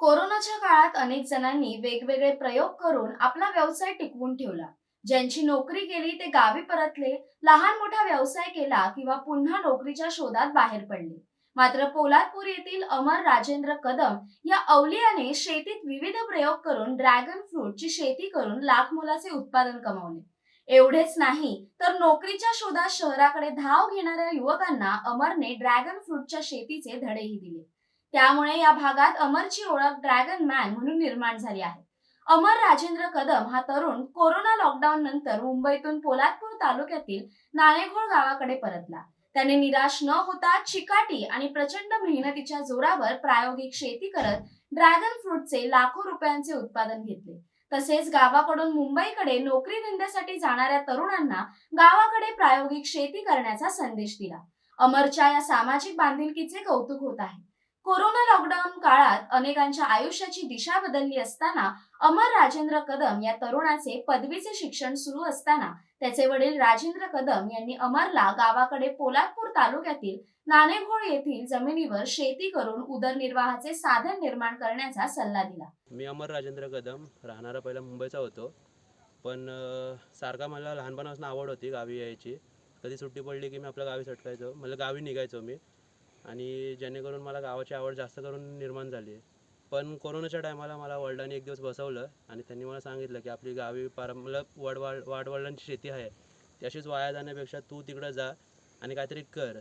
कोरोनाच्या काळात अनेक जणांनी वेगवेगळे प्रयोग करून आपला व्यवसाय टिकवून ठेवला. ज्यांची नोकरी गेली ते गावी परतले लहान मोठा व्यवसाय केला किंवा पुन्हा नोकरीच्या शोधात बाहेर पडले. मात्र पोलादपूर येथील अमर राजेंद्र कदम या अवलियाने शेतीत विविध प्रयोग करून ड्रॅगन फ्रूटची शेती करून लाख मोलाचे उत्पादन कमावले. एवढेच नाही तर नोकरीच्या शोधात शहराकडे धाव घेणाऱ्या युवकांना अमरने ड्रॅगन फ्रूटच्या शेतीचे धडेही दिले. त्यामुळे या भागात अमरची ओळख ड्रॅगन मॅन म्हणून निर्माण झाली आहे. अमर राजेंद्र कदम हा तरुण कोरोना लॉकडाऊन नंतर मुंबईतून पोलादपूर तालुक्यातील नाणेघोळ गावाकडे परतला. त्याने निराश न होता चिकाटी आणि प्रचंड मेहनतीच्या जोरावर प्रायोगिक शेती करत ड्रॅगन फ्रूटचे लाखो रुपयांचे उत्पादन घेतले. तसेच गावाकडून मुंबईकडे नोकरी धंद्यासाठी जाणाऱ्या तरुणांना गावाकडे प्रायोगिक शेती करण्याचा संदेश दिला. अमरच्या या सामाजिक बांधिलकीचे कौतुक होत आहे. कोरोना लॉकडाऊन काळात अनेकांच्या आयुष्याची दिशा बदलली असताना अमर राजेंद्र कदम या तरुणाचे पदवीचे शिक्षण सुरू असताना त्याचे वडील राजेंद्र कदम यांनी अमरला गावाकडे पोलादपूर तालुक्यातील नाणेघोळ येथील जमिनीवर शेती करून उदरनिर्वाहाचे साधन निर्माण करण्याचा सल्ला दिला. मी अमर राजेंद्र कदम राहणारा पहिला मुंबईचा होतो. पण सारखा मला लहानपणापासून आवड होती गावी यायची. कधी सुट्टी पडली की मी आपल्या गावी सटकायचो. मला गावी निघायचो मी. आणि जेणेकरून मला गावाची आवड जास्त करून निर्माण झाली आहे. पण कोरोनाच्या टायमाला मला वडिलांनी एक दिवस बसवलं आणि त्यांनी मला सांगितलं की आपली गावी पार मला वडवाड वाडवडिलांची शेती आहे. ती अशीच वाया जाण्यापेक्षा तू तिकडं जा आणि काहीतरी कर.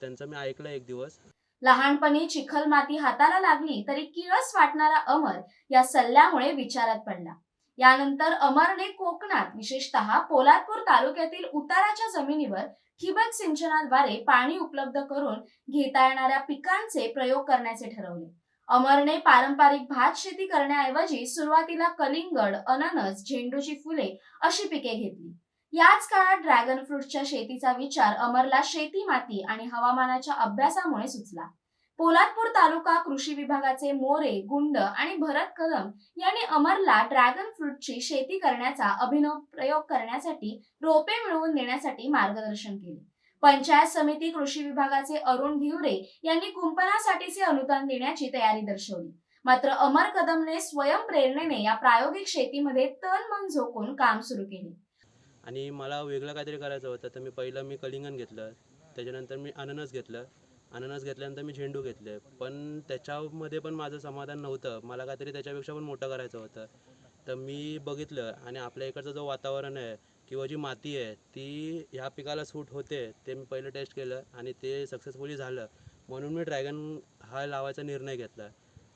त्यांचं मी ऐकलं एक दिवस. लहानपणी चिखल माती हाताला लागली तरी किळस वाटणारा अमर या सल्ल्यामुळे विचारात पडला. यानंतर अमरने कोकणात विशेषतः पोलादपूर तालुक्यातील उताराच्या जमिनीवर ठिबक सिंचनाद्वारे पाणी उपलब्ध करून घेता येणाऱ्या पिकांचे प्रयोग करण्याचे ठरवले. अमरने पारंपरिक भात शेती करण्याऐवजी सुरुवातीला कलिंगड अननस झेंडूची फुले अशी पिके घेतली. याच काळात ड्रॅगन फ्रूटच्या शेतीचा विचार अमरला शेती माती आणि हवामानाच्या अभ्यासामुळे सुचला. पोलादपूर तालुका कृषी विभागाचे मोरे गुंड आणि भरत कदम यांनी अमरला ड्रॅगन फ्रूटची शेती करण्याचा अभिनव प्रयोग करण्यासाठी रोपे मिळवून देण्यासाठी मार्गदर्शन केले. पंचायत समिती कृषी विभागाचे अरुण धिवरे यांनी कुंपणासाठीचे अनुदान देण्याची तयारी दर्शवली. मात्र अमर कदमने स्वयंप्रेरणेने या प्रायोगिक शेतीमध्ये तन मन झोकून काम सुरू केले. आणि मला वेगळं काहीतरी करायचं होतं तर मी पहिलं मी कलिंगण घेतलं त्याच्यानंतर मी अननस घेतलं अननस घेतल्यानंतर मी झेंडू घेतले. पण त्याच्यामध्ये पण माझं समाधान नव्हतं. मला काहीतरी त्याच्यापेक्षा पण मोठं करायचं होतं. तर मी बघितलं आणि आपल्या इकडचं जो वातावरण आहे किंवा जी माती आहे ती ह्या पिकाला सूट होते ते मी पहिलं टेस्ट केलं आणि ते सक्सेसफुली झालं. म्हणून मी ड्रॅगन हा लावायचा निर्णय घेतला.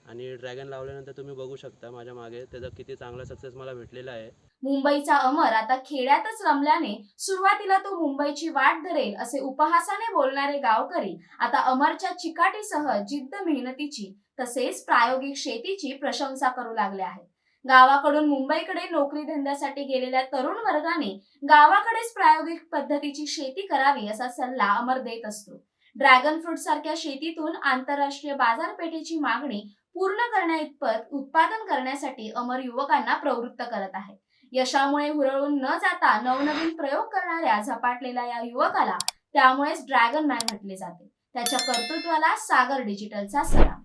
आणि ड्रॅगन लावल्यानंतर तुम्ही बघू शकता माझ्या मागे त्याचा किती चांगला सक्सेस मला भेटलेला आहे. मुंबईचा अमर आता खेड्यातच रमल्याने सुरुवातीला तो मुंबईची वाट धरेल असे उपहासाने बोलणारे गावकरी आता अमरच्या चिकाटीसह जिद्द मेहनतीची तसेच प्रायोगिक शेतीची प्रशंसा करू लागले आहेत. गावाकडून मुंबईकडे नोकरी धंद्यासाठी गेलेल्या तरुण वर्गाने गावाकडेच प्रायोगिक पद्धतीची शेती करावी असा सल्ला अमर देत असतो. ड्रॅगन फ्रूट सारख्या शेतीतून आंतरराष्ट्रीय बाजारपेठेची मागणी पूर्ण करण्याइतपत उत्पादन करण्यासाठी अमर युवकांना प्रवृत्त करत आहे. यशामुळे हुरळून न जाता नवनवीन प्रयोग करणाऱ्या झपाटलेल्या या युवकाला त्यामुळेच ड्रॅगन मॅन म्हटले जाते. त्याच्या कर्तृत्वाला सागर डिजिटलचा सलाम.